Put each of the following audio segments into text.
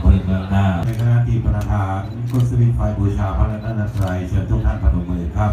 ำเภอเมืองน่านในคณะทีมประธานกุศลวิไฟบูชาพระรัตนตรัยเชิญทุกท่านพนมมือครับ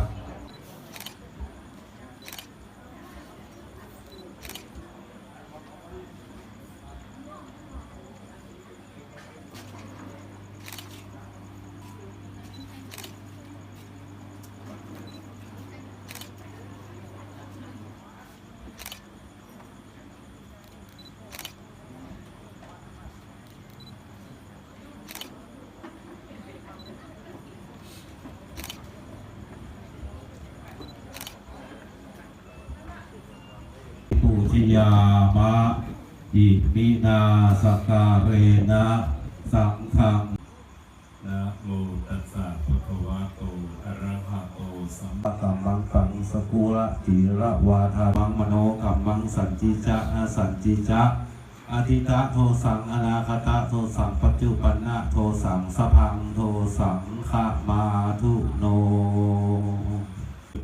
ชิยามะอิมินาสการเรนะสังฆังนะโมตัสสะภะคะวะโตอะระหะโตสัมมากัมมังกังสกุระจิระวาทามังมโนกัมมังสันจิจะอาสันจิจะอาทิตะโทสังอนาคตะโทสังปัจจุปันนะโทสังสพังโทสังขะมาทุโน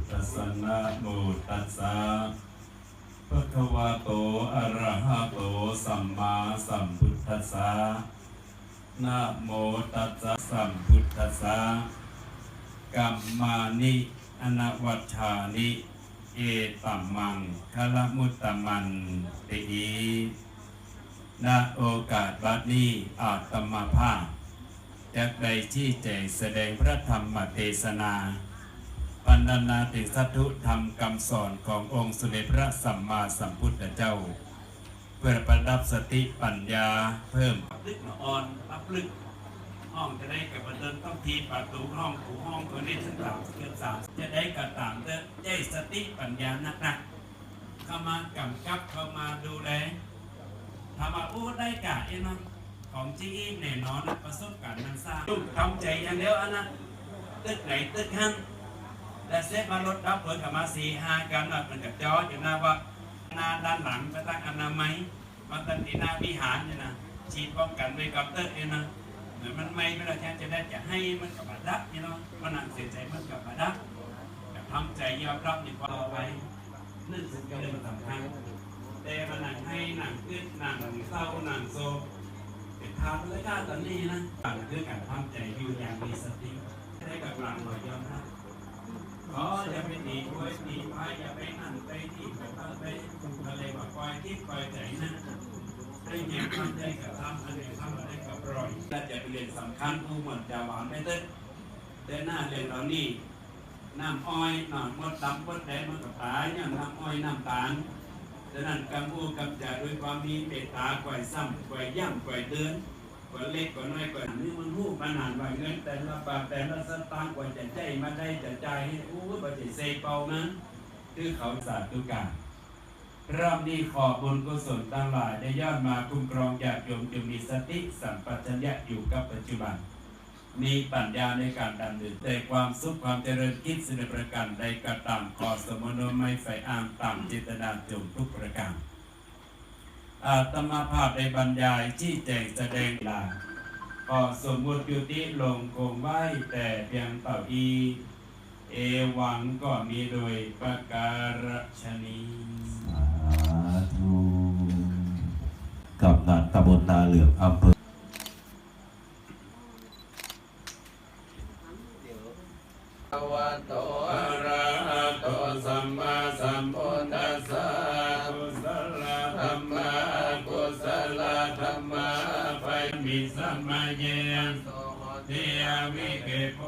ตัสสะนะโมตัสสะะคะวะโต อะระหะโต สัมมาสัมพุทธัสสะนะโมตัสสะสัมพุทธัสสะกัมมานิอนาวัชานิ เอตัมมังคละมุตตมันติณโอกาสบัดนี้อาตมาภาพจากใดที่แจงแสดงพระธรรมเทศนา ปันนาติสัตถุธรรมคำสอนขององค์สมเด็จพระสัมมาสัมพุทธเจ้า เพื่อประดับสติปัญญาเพิ่มลึกอ่อนรับลึก ห้องจะได้กับบันเทิงต้องทีประตูห้องถูห้องตัวนี้ทั้งสามเกือบสามจะได้กระตามเด้ได้สติปัญญานักนักๆเข้ามากำกับเข้ามาดูแลทำมาอู้ได้กะเอ็นของจริงอีกแน่นอนนะประสบการณ์มันสร้างต้องทำใจอย่างเดียวอันนะตึกไหนตึกหั่น และเซฟมารถรับเปิดกับมาสี่ห้ากันแบบมันกับจออยู่หน้าว่าหน้าด้านหลังก็ตั้งอนามัยมาตั้งทีหน้าวิหารเนี่ยนะฉีดป้องกันไว้กับเตอร์เองนะเหมือนมันไม่เวลาแทนจะได้จะให้มันกับมาดับเนี่ยเนาะมันหนังเสียใจมันกับมาดับแต่ทำใจยอมรับในความเอาไว้นั่นสิ่งเรื่องสำคัญแต่มันหนังให้หนังขึ้นหนังเศร้าหนังโศกเป็นทางเลยด้านตอนนี้นะการเรื่องการทำใจอยู่อย่างมีสติได้กับหลังหน่อยยอมรับ ขออย่าไปหนีไว้หนีไปอย่าไปนั่นไปที่ไปทำไปทะเลมาคอยที่คอยใจนะได้เห็นทำได้กับทำอะไรทำอะไรกับรอยน่าจะเป็นเรื่องสำคัญผู้หมดจะหวานไม่เต้นแต่หน้าเรื่องเรานี่น้ำอ้อยน้ำมดดำมดแดงมันกับตายอย่างน้ำอ้อยน้ำตาลดังนั้นกำพูกำจัดด้วยความมีเมตตาก่อยซ้ำก่อยย่ำก่อยเตือน ก่อยเล็กก่อยน้อยก่อยนี่มันหู้ปัญหาว่าเงินแต่ละบาทแต่ละสตางค์กว่าจะใจมาได้จะจ่ายให้อู้ว่าจะเซเปานั้นคือเขาสาธุการรอบนี้ขอบุญกุศลตั้งหลายได้ยอดมาคุ้มครองญาติโยมจงมีสติสัมปชัญญะอยู่กับปัจจุบัน มีปัญญาในการดำเนินแต่ความสุขความเจริญคิดสินประการใดกระตามขอสมโนไม่ไฟอ้างตามเจตนาจงทุกประการ อาตมาภาพในบรรยายที่แจงแสดงลาก็สมมุติอยู่ที่ลงคงไว้แต่เพียงเต่าอี เอวังก็มีโดยประการฉนี้สาธุกับนันตำบลนาเหลืองอำเภอภวะโต มมมาเยโสเทียวิเกโพ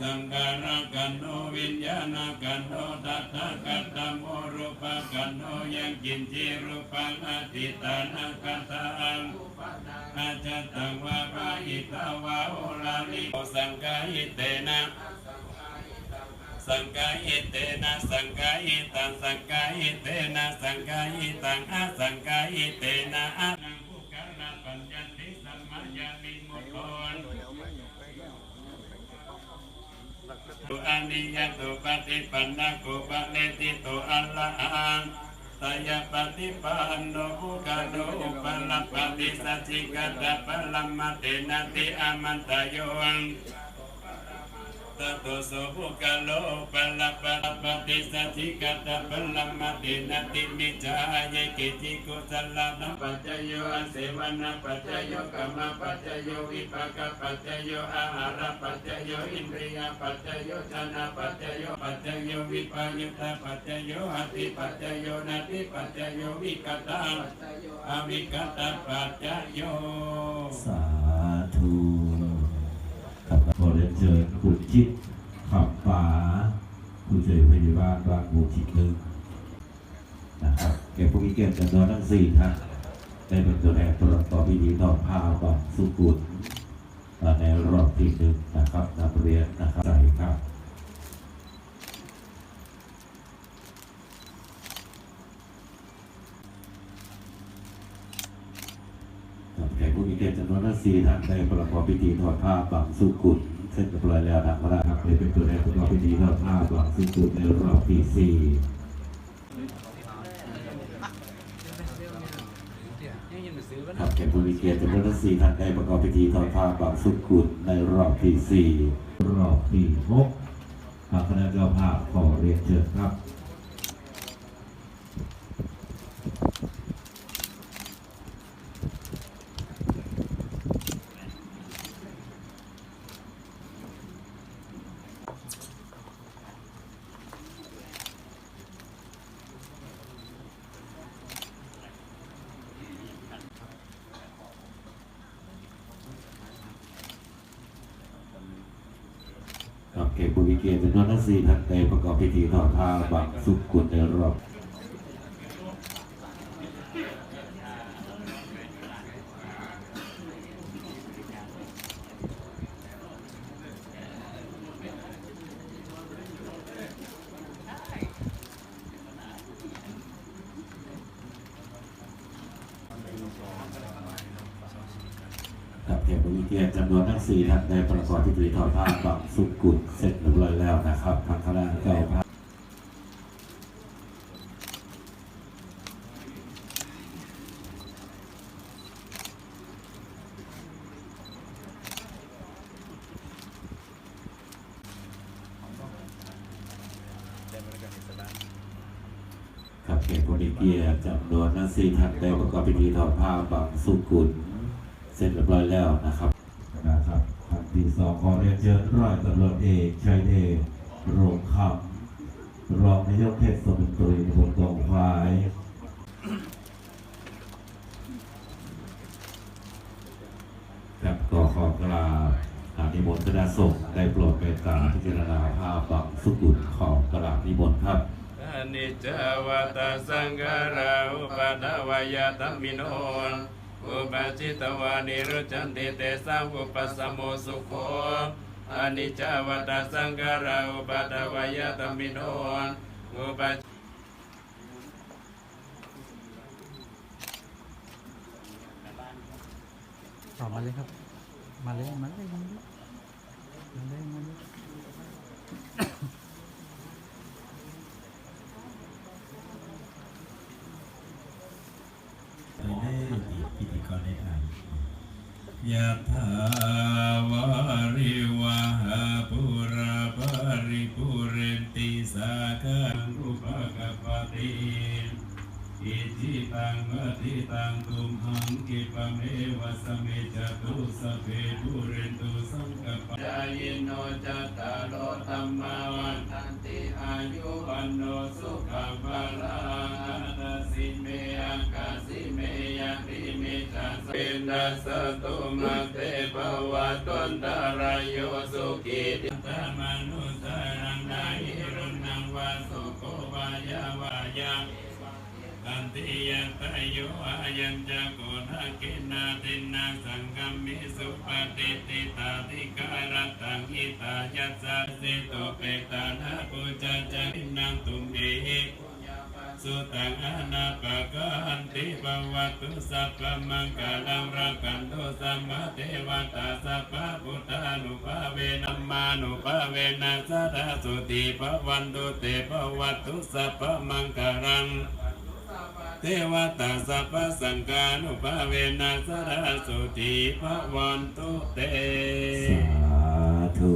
สังการกันโนวิญญาณกันโนตัตถะกันตโมรูปกันโนยังกินจิรูปังอติตานังกัตตังอาจตังวาปะอิตาวาโอลาลิโสังกายิเตนะสังกายิเตนะสังกายิตังสังกายิเตนะสังกายิตังอาสังกายิเตนะอาลปัญญติสัมมาญามิมุตโตน ตุอานิยตุปฏิปันนะกุปะเลติตุอัลละหังตยปฏิปันโนภูกาโนอุปลปฏิสัจจิกตะปะลัมมะเตนะติอามันตโยง ตโตโสภุกะโลปะละปะปะติสัทธิกัตะปะละมะตินาติมิจายกิจิกุสลานะปัจจโยอเสวนาปัจจโยกรรมปัจจโยวิปากปัจจโยอาหารปัจจโยอินทรียปัจจโยชนะปัจจโยปัจจโยวิปายุตาปัจจโยอติปัจจโยนาติปัจจโยวิกตังอวิกตปัจจโยสาธุ เชิญคุณชิดขับป่าผู้ช่วยพยาบาลบางบูชิดหนึ่งนะครับแก่ผู้มีเกียรติจำนวนทั้งสี่ท่านได้เป็นตัวแทนประกอบพิธีทอดผ้าบังสุกุลในรอบที่หนึ่งนะครับนักเรียนนะครับใส่ครับแขกผู้มีเกียรติจำนวนทั้งสี่ท่านได้ประกอบพิธีทอดผ้าบังสุกุล เสร็จเรียบร้อยแล้วทางพระครับได้เป็นตัวแทนปรอบพิธีรอบห้าบังสุกุลในรอบที่สี่ครับแขกผู้มีเกียรติจำนวนทั้งสี่ท่านได้ประกอบพิธีทอดผ้าบางสุกุลในรอบที่สี่รอบที่หกคณะเจ้าภาพขอเรียนเชิญครับแข กผู้มีเกติจำนวนทั้งสี่ท่านได้ประกอบพิธีทอดผ้าบางสุกุลในรอบ ครับแขกผู้มีเกียรติจำนวนทั้งสี่ท่านได้ประกอบพิธีทอดผ้าบางสุกุลเสร็จเรียบร้อยแล้วนะครับทางคณะเจ้าภาพครับเขตโพธิเกียจำนวนนั้นสี่ท่านได้ประกอบพิธีถอดผ้าบางสุกุล เสร็จเรียบร้อยแล้วนะครับนะครับท่านที่สองขอเรียนเชิญร้อยตำรวจเอกชัยเดชโรงคำรองนายกเทศมนตรีตำบลกองควายครับก็ขอกราบอานิมนต์คณะสงฆ์ได้โปรดเมตตาพิจารณาภาพบางสุกุลของกราบนิมนต์ครับอนิจจวัตสังขาราอุปัฏฐวายธรรมิโน อุปาจิตวานิรุจันติเตสังอุปสมโมสุโขอนิจจวัตสังขาราอุปัฏฐวายธรรมิโนอุปาต่อมาเลยครับ มาเลย มาเลย มาเลย มาเลยมาเลย ไปได้พิธีกรได้อ่าน ยะถาวาริวาหาปุราปาริปุเรนติสาคังอุปกปปติอิจิตังอธิตังตุมหังกิปเมวะสเมจตุสพเพปุเรนตุสังกปปจายโนจัตตารโอธรรมาวันตันติ ยุวันโนสุขังภาลังอัสิเมอังกาสิเมยังริเมจัสเปนัสตุมาเตภวะตนตารายโยสุขิติตามนุสารังนาหิรุนังวาสุโกวายาวายา อันติยตโยอายัญจะโกนากินาตินาสังกัมมิสุปฏิติตาติการตังอิตายัสสิโตเปตานาปุจจจารินังตุมเอสุตังอนาปะกันติปวัตุสัพพมังกาลังรักันตุสัมมาเทวตาสัพพะพุทธานุภาเวนัมมานุภาเวนัสสะทาสุติภวันตุเตภวัตตุสัพพมังกาลัง เทวตาสัพพสังกานุภาเวนัสสะสุติภวันตุเต สาธุ